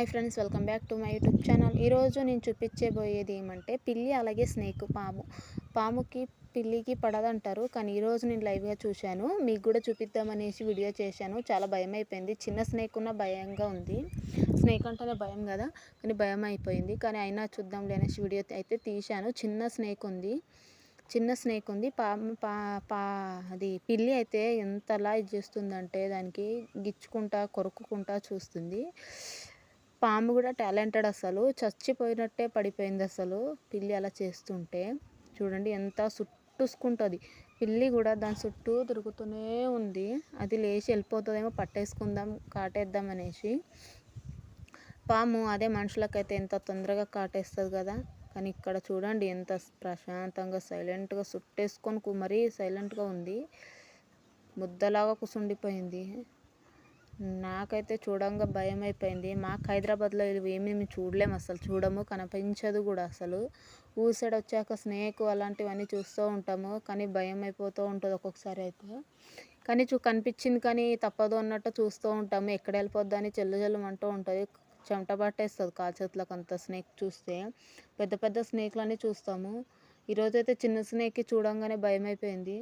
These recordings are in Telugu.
Hi friends welcome back to my YouTube channel. ఈరోజు నేను చూపించబోయేది ఏమంటే పిల్లి అలాగే స్నేక్ పాము. పాముకి పిల్లికి పడదంటారు కానీ ఈరోజు నేను లైవ్గా చూశాను. మీకు కూడా చూపిద్దామనేసి వీడియో చేశాను. చాలా భయం అయిపోయింది. చిన్న స్నేక్ ఉన్న భయంగా ఉంది. స్నేక్ అంటేనే భయం కదా కానీ భయం అయిపోయింది. కానీ అయినా చూద్దాం అనేసి వీడియో అయితే తీశాను. చిన్న స్నేక్ ఉంది. చిన్న స్నేక్ ఉంది. పాము పా పా అది పిల్లి అయితే ఎంతలా ఇది చేస్తుందంటే దానికి గిచ్చుకుంటా కొరుక్కుంటా చూస్తుంది. పాము కూడా టాలెంటెడ్ అసలు. చచ్చిపోయినట్టే పడిపోయింది అసలు పిల్లి అలా చేస్తుంటే. చూడండి ఎంత చుట్టూసుకుంటుంది పిల్లి కూడా దాని చుట్టూ తిరుగుతూనే ఉంది. అది లేచి వెళ్ళిపోతుందేమో పట్టేసుకుందాం కాటేద్దాం అనేసి. పాము అదే మనుషులకైతే ఎంత తొందరగా కాటేస్తుంది కదా. కానీ ఇక్కడ చూడండి ఎంత ప్రశాంతంగా సైలెంట్గా చుట్టేసుకొని మరీ సైలెంట్గా ఉంది. ముద్దలాగా కూర్చుండిపోయింది నాకైతే చూడంగా భయం అయిపోయింది మాకు హైదరాబాద్లో ఏమేమి చూడలేము అసలు. చూడము కనిపించదు కూడా అసలు. ఊరు సైడ్ వచ్చాక స్నేక్ అలాంటివన్నీ చూస్తూ ఉంటాము. కానీ భయం అయిపోతూ ఉంటుంది ఒక్కొక్కసారి అయితే. కానీ చూ కనిపించింది కానీ తప్పదు అన్నట్టు చూస్తూ ఉంటాము. ఎక్కడ వెళ్ళిపోద్ది అని చెల్లు చెల్లుమంటూ ఉంటుంది. చెమట పట్టేస్తుంది కాల్చేతులకు అంత స్నేక్ చూస్తే. పెద్ద పెద్ద స్నేక్లన్నీ చూస్తాము. ఈరోజైతే చిన్న స్నేక్కి చూడంగానే భయం అయిపోయింది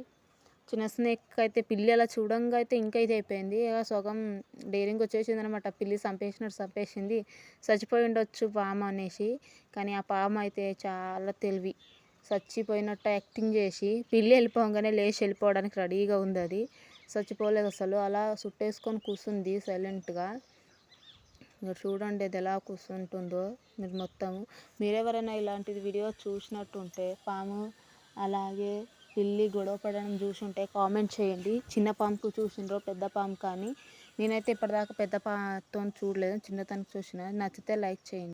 చిన్న స్నేక్ అయితే పిల్లి అలా చూడంగా అయితే ఇంకా ఇది అయిపోయింది సగం డేరింగ్ వచ్చేసింది అనమాట పిల్లి చంపేసినట్టు చంపేసింది చచ్చిపోయి ఉండొచ్చు పాము అనేసి. కానీ ఆ పాము అయితే చాలా తెలివి. చచ్చిపోయినట్టు యాక్టింగ్ చేసి పిల్లి వెళ్ళిపోగానే లేచి వెళ్ళిపోవడానికి రెడీగా ఉంది అది చచ్చిపోలేదు అసలు. అలా చుట్టేసుకొని కూర్చుంది సైలెంట్గా. మీరు చూడండి అది ఎలా కూర్చుంటుందో మీరు మొత్తము. మీరెవరైనా ఇలాంటిది వీడియో చూసినట్టుంటే పాము అలాగే పిల్లి గొడవ పడడం చూసుంటే కామెంట్ చేయండి. చిన్న పాముకు చూసిండ్రో పెద్ద పాము కానీ. నేనైతే ఇప్పటిదాకా పెద్ద పాతో చూడలేదు. చిన్నతనం చూసిన. నచ్చితే లైక్ చేయండి.